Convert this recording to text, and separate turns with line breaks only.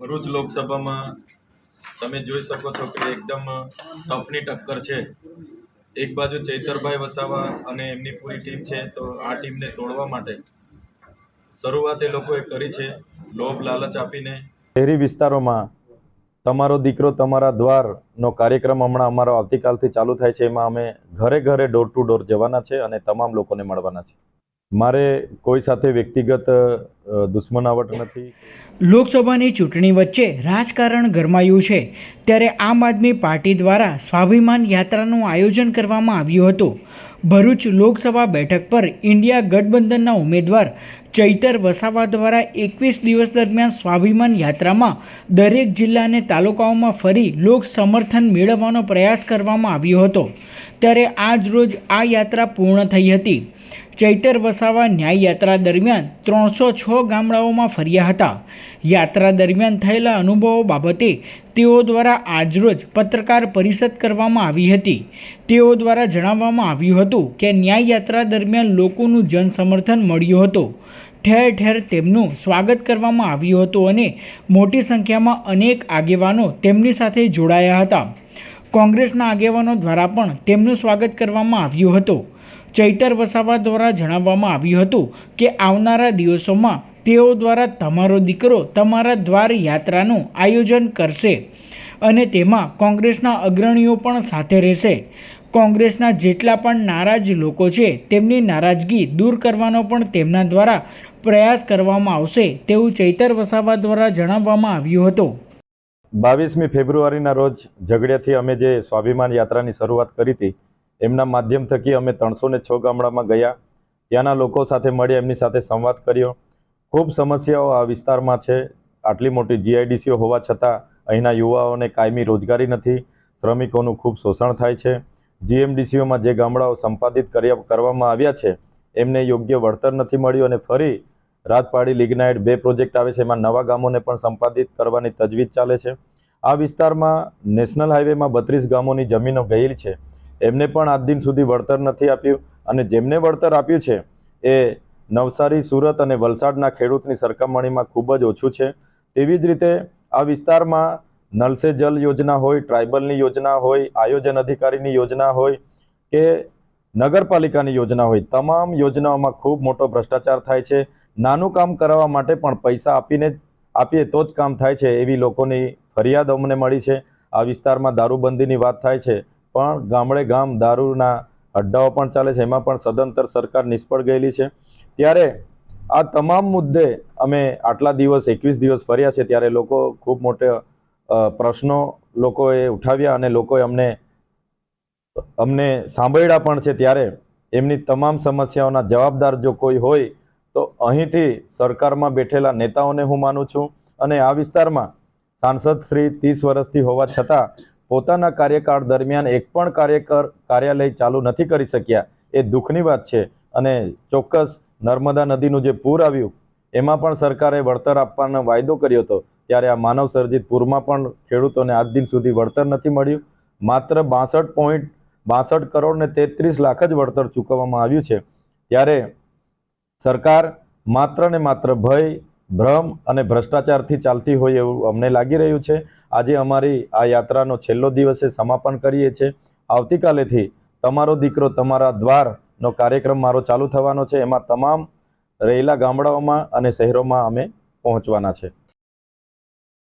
ભરૂચ લોકસભામાં તમે જોઈ શકો છો કે એકદમ ટફની ટક્કર છે. એક બાજુ ચૈતરભાઈ વસાવા અને એમની પૂરી ટીમ છે, તો આ ટીમને તોડવા માટે શરૂઆત એ લોકોએ કરી છે, લોભ લાલચ આપીને.
શહેરી વિસ્તારોમાં તમારો દીકરો તમારા દ્વારનો કાર્યક્રમ હમણાં અમારો આવતીકાલથી ચાલુ થાય છે, એમાં અમે ઘરે ઘરે ડોર ટુ ડોર જવાના છે અને તમામ લોકોને મળવાના છે. મારે કોઈ સાથે વ્યક્તિગત દુશ્મનાવટ નથી?
લોકસભાની ચૂંટણી વચ્ચે રાજકારણ ગરમાયું છે. ત્યારે આમ આદમી પાર્ટી દ્વારા સ્વાભિમાન યાત્રાનું આયોજન કરવામાં આવ્યું હતું. ભરૂચ લોકસભા બેઠક પર ઇન્ડિયા ગઠબંધનના ઉમેદવાર ચૈતર વસાવા દ્વારા એકવીસ દિવસ દરમિયાન સ્વાભિમાન યાત્રામાં દરેક જિલ્લા અને તાલુકાઓમાં ફરી લોક સમર્થન મેળવવાનો પ્રયાસ કરવામાં આવ્યો હતો. ત્યારે આજ રોજ આ યાત્રા પૂર્ણ થઈ હતી. ચૈતર વસાવા ન્યાય યાત્રા દરમિયાન ત્રણસો છ ગામડાઓમાં ફર્યા હતા. યાત્રા દરમિયાન થયેલા અનુભવો બાબતે તેઓ દ્વારા આજરોજ પત્રકાર પરિષદ કરવામાં આવી હતી. તેઓ દ્વારા જણાવવામાં આવ્યું હતું કે ન્યાય યાત્રા દરમિયાન લોકોનું જનસમર્થન મળ્યું હતું. ઠેર ઠેર તેમનું સ્વાગત કરવામાં આવ્યું હતું અને મોટી સંખ્યામાં અનેક આગેવાનો તેમની સાથે જોડાયા હતા. કોંગ્રેસના આગેવાનો દ્વારા પણ તેમનું સ્વાગત કરવામાં આવ્યું હતું. ચૈતર વસાવા દ્વારા જણાવવામાં આવ્યું હતું કે આવનારા દિવસોમાં તેઓ દ્વારા તમારો દીકરો તમારા દ્વાર યાત્રાનું આયોજન કરશે અને તેમાં કોંગ્રેસના અગ્રણીઓ પણ સાથે રહેશે. કોંગ્રેસના જેટલા પણ નારાજ લોકો છે, તેમની નારાજગી દૂર કરવાનો પણ તેમના દ્વારા પ્રયાસ કરવામાં આવશે તેવું ચૈતર વસાવા દ્વારા જણાવવામાં આવ્યું હતું.
બાવીસમી ફેબ્રુઆરીના રોજ ઝઘડિયાથી અમે જે સ્વાભિમાન યાત્રાની શરૂઆત કરી હતી એમના માધ્યમ થકી અમે ત્રણસો ને છ ગામડામાં ગયા. ત્યાંના લોકો સાથે મળી એમની સાથે સંવાદ કર્યો. ખૂબ સમસ્યાઓ આ વિસ્તારમાં છે. આટલી મોટી જીઆઈડીસીઓ હોવા છતાં અહીંના યુવાઓને કાયમી રોજગારી નથી. શ્રમિકોનું ખૂબ શોષણ થાય છે. જીએમડીસીઓમાં જે ગામડાઓ સંપાદિત કર્યા કરવામાં આવ્યા છે, એમને યોગ્ય વળતર નથી મળ્યું અને ફરી રાજપાડી લિગ્નાઇટ બે પ્રોજેક્ટ આવે છે. એમાં નવા ગામોને પણ સંપાદિત કરવાની તજવીજ ચાલે છે. આ વિસ્તારમાં નેશનલ હાઈવેમાં બત્રીસ ગામોની જમીનો ગયેલી છે. એમને પણ આજ દિન સુધી વળતર નથી આપ્યું. અને જેમને વળતર આપ્યું છે, એ નવસારી, સુરત અને વલસાડના ખેડૂતની સરખામણીમાં ખૂબ જ ઓછું છે. તેવી જ રીતે આ વિસ્તારમાં નલ સે જલ યોજના હોય, ટ્રાઇબલની યોજના હોય, આયોજન અધિકારીની યોજના હોય કે નગરપાલિકાની યોજના હોય, તમામ યોજનાઓમાં ખૂબ મોટો ભ્રષ્ટાચાર થાય છે. નાનું કામ કરાવવા માટે પણ પૈસા આપીને આપીએ તો જ કામ થાય છે એવી લોકોની ફરિયાદ અમને મળી છે. આ વિસ્તારમાં દારૂબંધીની વાત થાય છે. પણ ગામડે ગામ દારૂના અડ્ડાઓ પણ ચાલે છે. એમાં પણ સદંતર સરકાર નિષ્ફળ ગયેલી છે. ત્યારે આ તમામ મુદ્દે અમે આટલા દિવસ, એકવીસ દિવસ ફર્યા છે ત્યારે લોકો ખૂબ મોટો પ્રશ્નો લોકોએ ઉઠાવ્યા અને લોકોએ અમને અમને સાંભળ્યા પણ છે ત્યારે એમની તમામ સમસ્યાઓના જવાબદાર જો કોઈ હોય તો અહીંથી સરકારમાં બેઠેલા નેતાઓને હું માનું છું. અને આ વિસ્તારમાં સાંસદ શ્રી ત્રીસ વર્ષથી હોવા છતાં પોતાના કાર્યકાળ દરમિયાન એક પણ કાર્યકર કાર્યાલય ચાલુ નથી કરી શક્યા. એ દુઃખની વાત છે અને ચોક્કસ નર્મદા નદીનું જે પૂર આવ્યું, એમાં પણ સરકારે વળતર આપવાનો વાયદો કર્યો હતો. ત્યારે આ માનવ સર્જિત પૂરમાં પણ ખેડૂતોને આજ દિન સુધી વળતર નથી મળ્યું. માત્ર બાસઠ પોઈન્ટ બાસઠ કરોડ ને તેત્રીસ લાખ જ વળતર ચૂકવવામાં આવ્યું છે. ત્યારે સરકાર માત્ર ને માત્ર ભય ભ્રમ અને ભ્રષ્ટાચારથી ચાલતી હોય એવું અમને લાગી રહ્યું છે. આજે અમારી આ યાત્રાનો છેલ્લો દિવસે સમાપન કરીએ છીએ આવતીકાલેથી તમારો દીકરો તમારા દ્વારનો કાર્યક્રમ મારો ચાલુ થવાનો છે. એમાં તમામ રહેલા ગામડાઓમાં અને શહેરોમાં અમે પહોંચવાના છે.